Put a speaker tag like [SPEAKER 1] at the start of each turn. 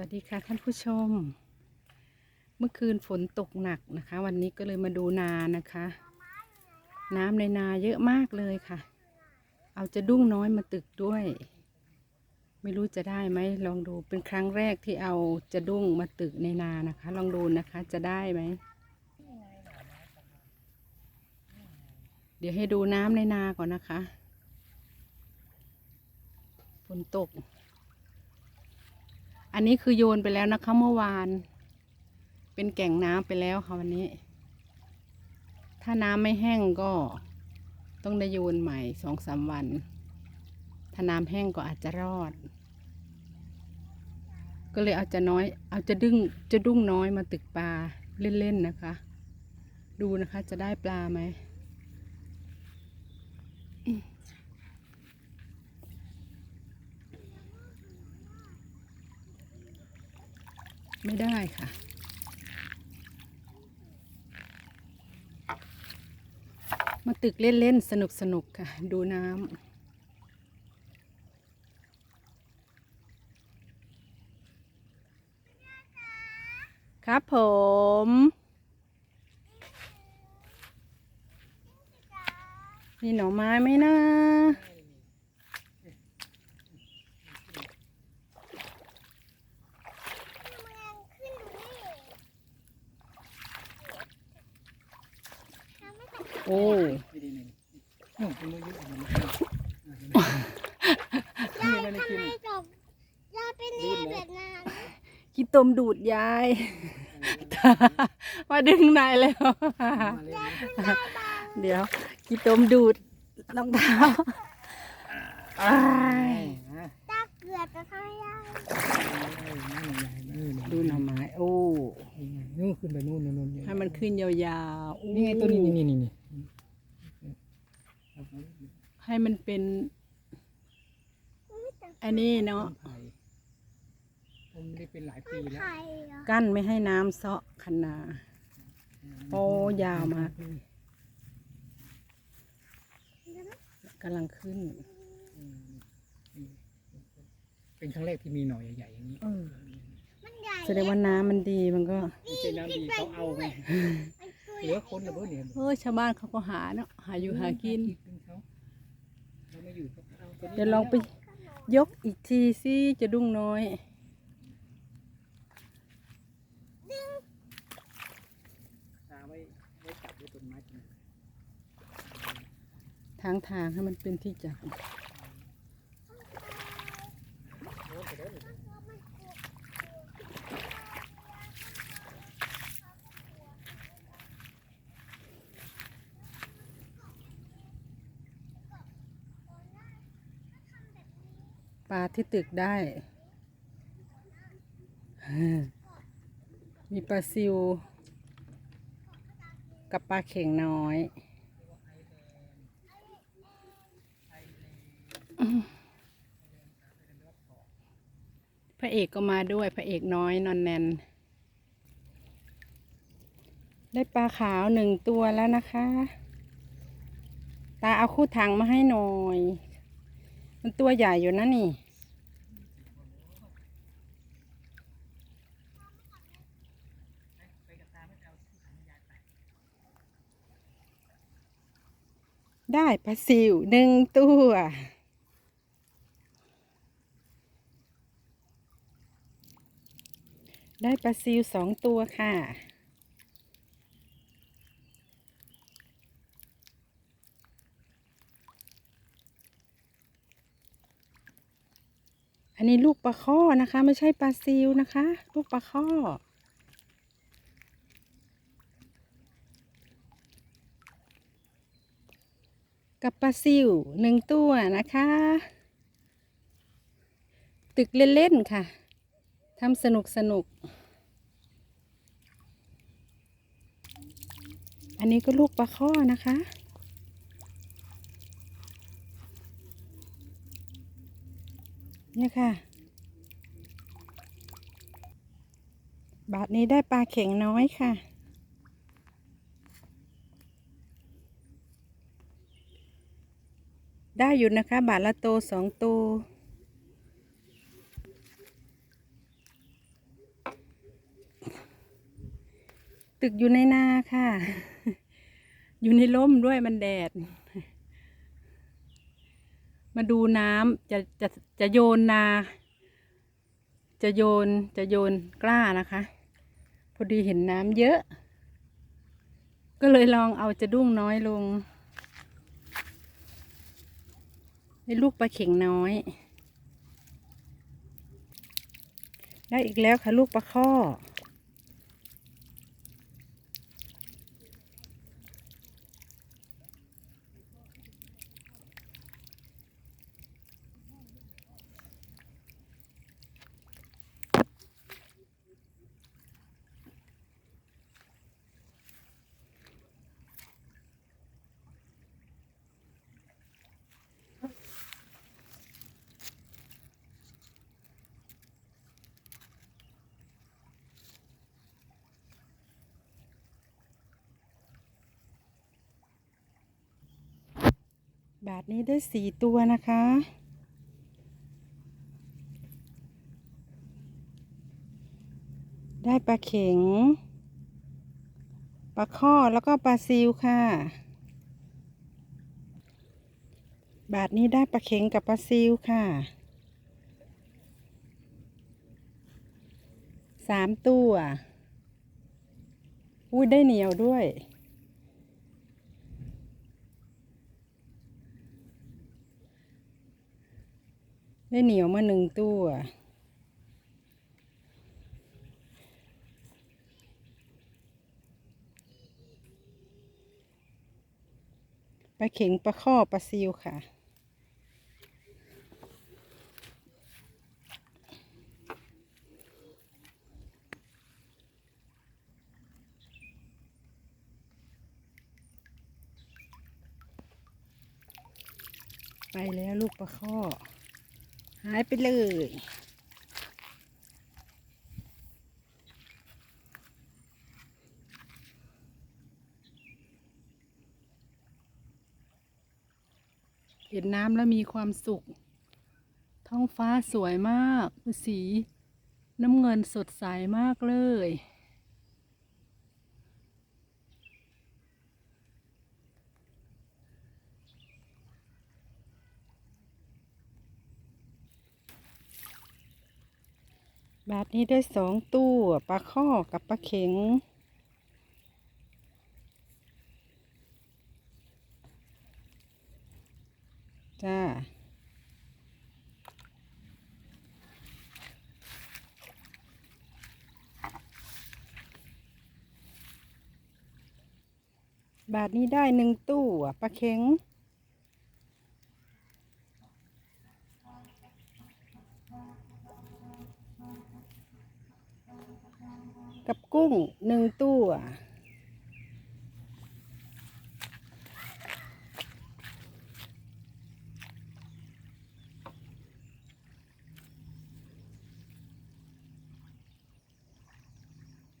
[SPEAKER 1] วัสดีค่ะท่านผู้ชม เมื่อคืนฝนตกหนักนะคะ วันนี้ก็เลยมาดูนานะคะ น้ำในนาเยอะมากเลยค่ะ เอาจะดุ้งน้อยมาตึกด้วย ไม่รู้จะได้ไหมลองดูเป็นครั้งแรกที่เอาจะดุ้งมาตึกในนานะคะ ลองดูนะคะจะได้ไหมเดี๋ยวให้ดูน้ำในนาก่อนนะคะฝนตก อันนี้คือโยนไปแล้วนะคะเมื่อวาน เป็นแก่งน้ำไปแล้วค่ะวันนี้ ถ้าน้ำไม่แห้งก็ต้องได้โยนใหม่สองสามวัน ถ้าน้ำแห้งก็อาจจะรอด ก็เลยเอาจะน้อย เอาจะดึงจะดุ้งน้อยมาตึกปลาเล่นๆนะคะ ดูนะคะจะได้ปลาไหม ไม่ได้ค่ะ มาตึกเล่นๆ สนุกๆค่ะ ดูน้ำ ครับผมมีหน่อไม้ไหมนะ โอ้
[SPEAKER 2] ไม่ได้เลยโอ้เป็นมือยืดออกมา
[SPEAKER 3] ยายทำไมจบยายเป็นแน่แบบนั้น
[SPEAKER 1] กิตมดูดยาย มาดึงนายแล้ว
[SPEAKER 3] ยายเป็นหน้าบาง
[SPEAKER 1] เดี๋ยวกิตมดูดรองเท้าอ้าย
[SPEAKER 3] ตาเกลือจะทำให้ยาย
[SPEAKER 1] ดูหน่อไม้โอ้
[SPEAKER 2] นู่นขึ้นไปนู่นนู่น
[SPEAKER 1] ให้มันขึ้นยาวๆอู้
[SPEAKER 2] นี่ไงตัวนี้นี่นี่นี่
[SPEAKER 1] ให้มันเป็น อันนี้เนาะ
[SPEAKER 2] ไผ่ผมไม่ได้เป็นหลายปีแล้ว
[SPEAKER 3] ไข่เหรอ
[SPEAKER 1] กั้นไม่ให้น้ำเซาะคันนา โอ้ยาวมากเลยกำลังขึ้น
[SPEAKER 2] เป็นครั้งแรกที่มีหน่อยใหญ่ๆอย่างนี้
[SPEAKER 1] เออ
[SPEAKER 3] มันใหญ่
[SPEAKER 1] แสดงว่าน้ำมันดีมันก็
[SPEAKER 2] ไม่ใช่น้ำดีเขาเอาไง
[SPEAKER 3] มันตัว
[SPEAKER 2] เหลือคนละเบ้อเนี่ย
[SPEAKER 1] เออชาวบ้านเขาก็หาเนาะหาอยู่หากิน
[SPEAKER 2] เขาเขาไม่อยู่เขาเอาตัวนี้
[SPEAKER 1] เดี๋ยวลองไปยกอีกทีสิจะดุ้งน้อย
[SPEAKER 2] ตาไว้ไว้จับด้วยต้นไม้ต้นนั้น
[SPEAKER 1] ทางทางให้มันเป็นที่จับ ปลาที่ตึกได้ มีปลาซิว กับปลาเข่งน้อย พระเอกก็มาด้วยพระเอกน้อยนอนแนน ได้ปลาขาวหนึ่งตัวแล้วนะคะ ตาเอาคู่ถังมาให้หน่อย มันตัวใหญ่อยู่นะนี่ ได้ปลาซิวหนึ่งตัวได้ปลาซิวสองตัวค่ะ นนี้ลูกปลาข้อนะคะ ไม่ใช่ปลาซิวนะคะ ลูกปลาข้อ กับปลาซิวหนึ่งตัวนะคะ ตึกเล่นๆค่ะทำสนุกสนุก อันนี้ก็ลูกปลาข้อนะคะ นี่ค่ะ บาทนี้ได้ปลาเข่งน้อยค่ะ ได้อยู่นะคะ บาทละโตสองตัวตึกอยู่ในนาค่ะ อยู่ในร่มด้วยมันแดด มาดูน้ำจะจะจะโยนนา จะโยนจะโยนกล้านะคะ พอดีเห็นน้ำเยอะ ก็เลยลองเอาจะดุ้งน้อยลงได้ลูกปลาเข่งน้อย ได้อีกแล้วค่ะลูกปลาข้อ บาทนี้ได้สี่ตัวนะคะ ได้ปลาเข็ง ปลาข้อแล้วก็ปลาซิวค่ะ บาทนี้ได้ปลาเข็งกับปลาซิวค่ะสามตัว อุ้ยได้เหนียวด้วย ได้เหนียวมาหนึ่งตัวปลาเข็งปลาข้อปลาซิวค่ะ ไปแล้วลูกปลาข้อ หายไปเลย เห็นน้ำแล้วมีความสุข ท้องฟ้าสวยมาก สีน้ำเงินสดใสมากเลย บาทนี้ได้สองตู้ปลาข้อกับปลาเข็ง จ้า บาทนี้ได้หนึ่งตู้ปลาเข็ง กับกุ้งหนึ่งตัว